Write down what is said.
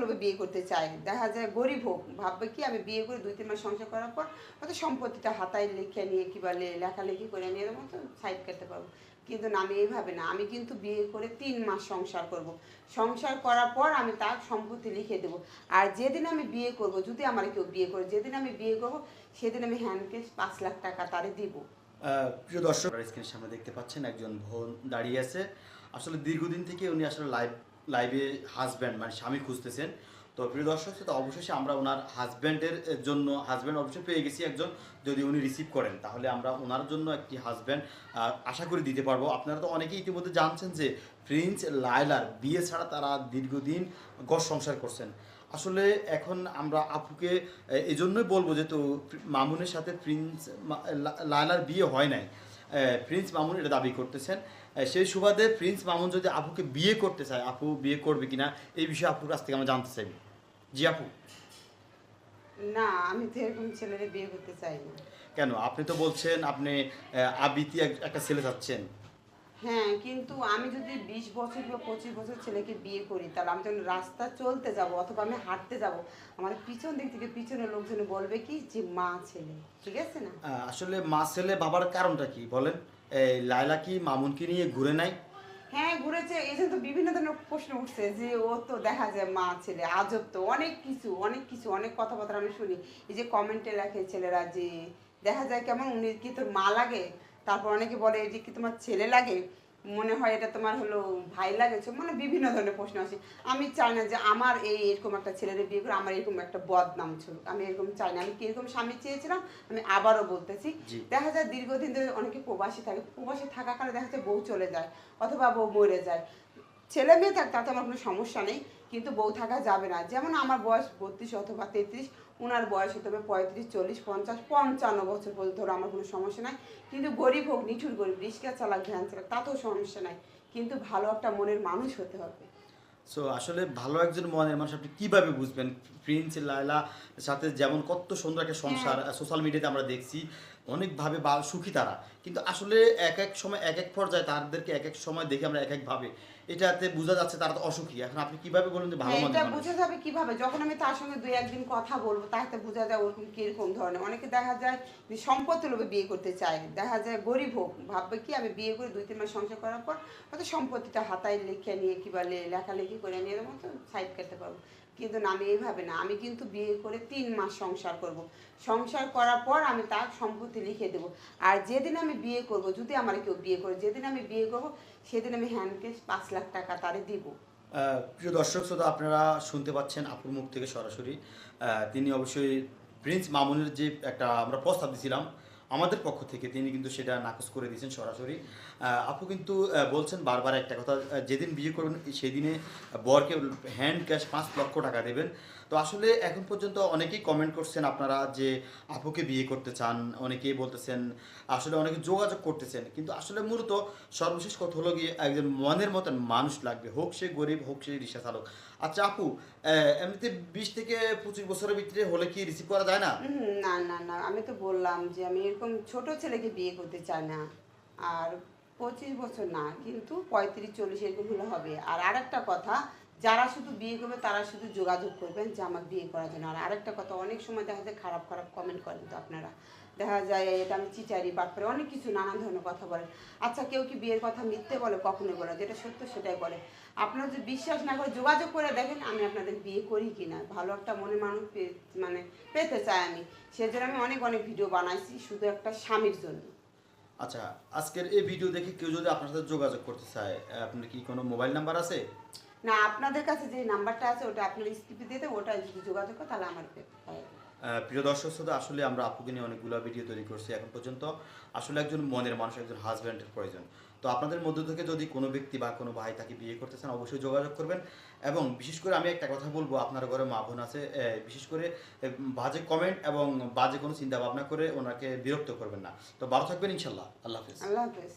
লোভে বিয়ে করতে চায় দেখা যায় গরিব হোক, ভাববে কি আমি বিয়ে করে দুই, তিন মাস সংসার করার পর হয়তো সম্পত্তিটা হাতায় লিখে নিয়ে কি বলে, লেখালেখি করে নিয়ে এর মতো সাইড কাটতে পারব। কিন্তু না, আমি এইভাবে না। আমি কিন্তু বিয়ে করে তিন মাস সংসার করব। সংসার করার পর আমি তার সম্পত্তি লিখে দেবো। আর যেদিন আমি বিয়ে করব, যদি আমার কেউ বিয়ে করে, যেদিন আমি বিয়ে করব, সেদিন আমি হ্যান্ড ক্যাশ পাঁচ লাখ টাকা তারে দিব। প্রিয় দর্শক স্ক্রিনের সামনে দেখতে পাচ্ছেন একজন বোন দাঁড়িয়ে আছে। আসলে দীর্ঘদিন থেকে উনি আসলে লাইভ লাইভে হাজব্যান্ড মানে স্বামী খুঁজতেছেন। তো প্রিয় দর্শক তো অবশেষে আমরা ওনার হাজব্যান্ডের জন্য হাজব্যান্ড অবশ্যই পেয়ে গেছি একজন, যদি উনি রিসিভ করেন। তাহলে আমরা ওনার জন্য একটি হাজব্যান্ড আশা করি দিতে পারব। আপনারা তো অনেকেই ইতিমধ্যে জানছেন যে প্রিন্স লায়লার বিয়ে ছাড়া তারা দীর্ঘদিন গড় সংসার করছেন। আসলে এখন আমরা আপুকে এই জন্যই বলব যে তো মামুনের সাথে প্রিন্স লায়লার বিয়ে হয় নাই। প্রিন্স মামুন এটা দাবি করতেছেন। সেই সুবাদে প্রিন্স মামুন যদি আপুকে বিয়ে করতে চায় আপু বিয়ে করবে কিনা এই বিষয়ে আপুর কাছ থেকে আমরা জানতে চাই জি আপু। না আমি তো এরকম ছেলেরে বিয়ে করতে চাই না। কেন? আপনি তো বলছেন আপনি আবিতি এক- একটা ছেলে চাচ্ছেন। হ্যাঁ কিন্তু আমি যদি বিশ বছর বা পঁচিশ বছর ছেলেকে বিয়ে করি তাহলে আমি যখন রাস্তা চলতে যাব অথবা আমি হাঁটতে যাব। আমার পিছন দিক থেকে পিছনের লোকজন বলবে কি যে মা ছেলে ঠিক আছে না? আসলে মা ছেলে বাবার কারণটা কি বলেন? এই লায়লা কি মামুনকে নিয়ে ঘুরে নাই? হ্যাঁ ঘুরেছে। জন্য তো বিভিন্ন ধরনের প্রশ্ন উঠছে যে ও তো দেখা যায় মা, ছেলে, আজব তো অনেক কিছু অনেক কিছু, অনেক কথাবার্তা আমি শুনি। এই যে কমেন্টে লেখে ছেলেরা যে দেখা যায় কেমন উনি কি তোর মা লাগে? তারপর অনেকে বলে এই যে কি তোমার ছেলে লাগে? মনে হয় এটা তোমার হলো ভাই লাগেছে মানে বিভিন্ন ধরনের প্রশ্ন আসে। আমি চাই না যে আমার এই এরকম একটা ছেলের বিয়ে করে আমার এরকম একটা বদনাম ছিল আমি এরকম চাই না। আমি কীরকম স্বামী চেয়েছিলাম আমি আবারও বলতেছি। দেখা যায় দীর্ঘদিন ধরে অনেকে প্রবাসী থাকে প্রবাসী থাকাকালে দেখা যায় বউ চলে যায় অথবা বউ মরে যায়। ছেলে মেয়ে থাক তাতে আমার কোনো সমস্যা নেই। কিন্তু বউ থাকা যাবে না। যেমন আমার বয়স বত্রিশ অথবা তেত্রিশ ওনার বয়স হতে হবে পঁয়ত্রিশ চল্লিশ পঞ্চাশ পঞ্চান্ন বছর পর্যন্ত ধরো আমার কোনো সমস্যা নাই। কিন্তু গরিব হোক নিঠুর গরিব রিক্সা চালাক ভ্যান চালাক তাতেও সমস্যা নাই। কিন্তু ভালো একটা মনের মানুষ হতে হবে। সো আসলে ভালো একজন মনের মানুষ আপনি কীভাবে বুঝবেন? প্রিন্স লায়লা সাথে যেমন কত সুন্দর একটা সংসার সোশ্যাল মিডিয়াতে আমরা দেখছি অনেকভাবে বা সুখী তারা। কিন্তু আসলে এক এক সময় এক এক পর্যায়ে তাদেরকে এক এক সময় দেখে আমরা এক এক ভাবে। এটাতে বোঝা যাচ্ছে তারা তো অসুখী। এখন আপনি কীভাবে বলেন যে ভালো হ্যাঁ, এটা বোঝা যাবে কীভাবে? যখন আমি তার সঙ্গে দুই একদিন কথা বলব তাতে বোঝা যায় ওরকম কীরকম ধরনের। অনেকে দেখা যায় যে সম্পত্তি লোভে বিয়ে করতে চায়। দেখা যায় গরিব হোক ভাববে কি আমি বিয়ে করে দুই তিন মাস সংসার করার পর হয়তো সম্পত্তিটা হাতায় লিখে নিয়ে কি বলে লেখালেখি করে নিয়ে এর মতো সাইড কাটতে পারব। কিন্তু আমি এইভাবে না। আমি কিন্তু বিয়ে করে তিন মাস সংসার করব। সংসার করার পর আমি তার সম্পত্তি লিখে দেবো। আর যেদিন আমি বিয়ে করব, যদি আমার কেউ বিয়ে করে, যেদিন আমি বিয়ে করব, সেদিন আমি হ্যান্ড ক্যাশ পাঁচ লাখ টাকা তারে দিব। প্রিয় দর্শক শ্রোতা, আপনারা শুনতে পাচ্ছেন আপুর মুখ থেকে সরাসরি। তিনি অবশ্যই প্রিন্স মামুনের যে একটা আমরা প্রস্তাব দিয়েছিলাম আমাদের পক্ষ থেকে তিনি কিন্তু সেটা নাকচ করে দিয়েছেন সরাসরি। আপু কিন্তু বলছেন বারবার একটা কথা যেদিন বিয়ে করবেন সেদিনে বরকে হ্যান্ড ক্যাশ পাঁচ লক্ষ টাকা দেবেন। তো আসলে এখন পর্যন্ত অনেকেই কমেন্ট করছেন আপনারা যে আপুকে বিয়ে করতে চান, অনেকেই বলতেছেন, আসলে অনেকে যোগাযোগ করতেছেন। কিন্তু আসলে মূলত সর্বশেষ কথা হলো গিয়ে একজন মনের মতন মানুষ লাগবে, হোক সে গরিব, হোক সে রিক্সা চালক আচ্ছা আপু এমনিতে বিশ থেকে পঁচিশ বছরের ভিতরে হলে কি রিসিভ করা যায় না? না না না, আমি তো বললাম যে আমি এরকম ছোট ছেলেকে বিয়ে করতে চাই না। আর পঁচিশ বছর না, কিন্তু পঁয়ত্রিশ, চল্লিশ এরকম হলে হবে। আর আরেকটা কথা যারা শুধু বিয়ে করবে, তারা শুধু যোগাযোগ করবেন যে আমার বিয়ে করার জন্য। আর আরেকটা কথা, অনেক সময় দেখা যায় খারাপ খারাপ কমেন্ট করেন তো আপনারা। দেখা যায় এটা আমি চিচারি বাটপারে অনেক কিছু নানান ধরনের কথা বলেন। আচ্ছা কেউ কি বিয়ের কথা মিথ্যে বলে কখনোই বলে? যেটা সত্য, সেটাই বলে। আপনারা যদি বিশ্বাস না করে যোগাযোগ করে দেখেন, আমি আপনাদের বিয়ে করি কি না ভালো একটা মনে মানুষ মানে পেতে চাই আমি। সেজন্য আমি অনেক অনেক ভিডিও বানাইছি শুধু একটা স্বামীর জন্য। আচ্ছা আজকের এই ভিডিও দেখে কেউ যদি আপনার সাথে যোগাযোগ করতে চায় আপনার কি কোনো মোবাইল নাম্বার আছে? না, আপনাদের কাছে যে নাম্বারটা আছে, ওটা আপনার স্ক্রিপে দিয়ে ওটা যদি যোগাযোগ করে, তাহলে আমার প্রিয় দর্শক শ্রোতা, আসলে আমরা আপুকে নিয়ে অনেকগুলো ভিডিও তৈরি করছি এখন পর্যন্ত। আসলে একজন মনের মানুষ, একজন হাজব্যান্ডের প্রয়োজন। তো আপনাদের মধ্য থেকে যদি কোনো ব্যক্তি বা কোনো ভাই তাকে বিয়ে করতে চান, অবশ্যই যোগাযোগ করবেন। এবং বিশেষ করে আমি একটা কথা বলব, আপনার ঘরে মা বোন আছে বিশেষ করে বাজে কমেন্ট এবং বাজে কোনো চিন্তা ভাবনা করে ওনাকে বিরক্ত করবেন না। তো ভালো থাকবেন ইনশাল্লাহ আল্লাহ হাফিজ। আল্লাহ হাফেজ।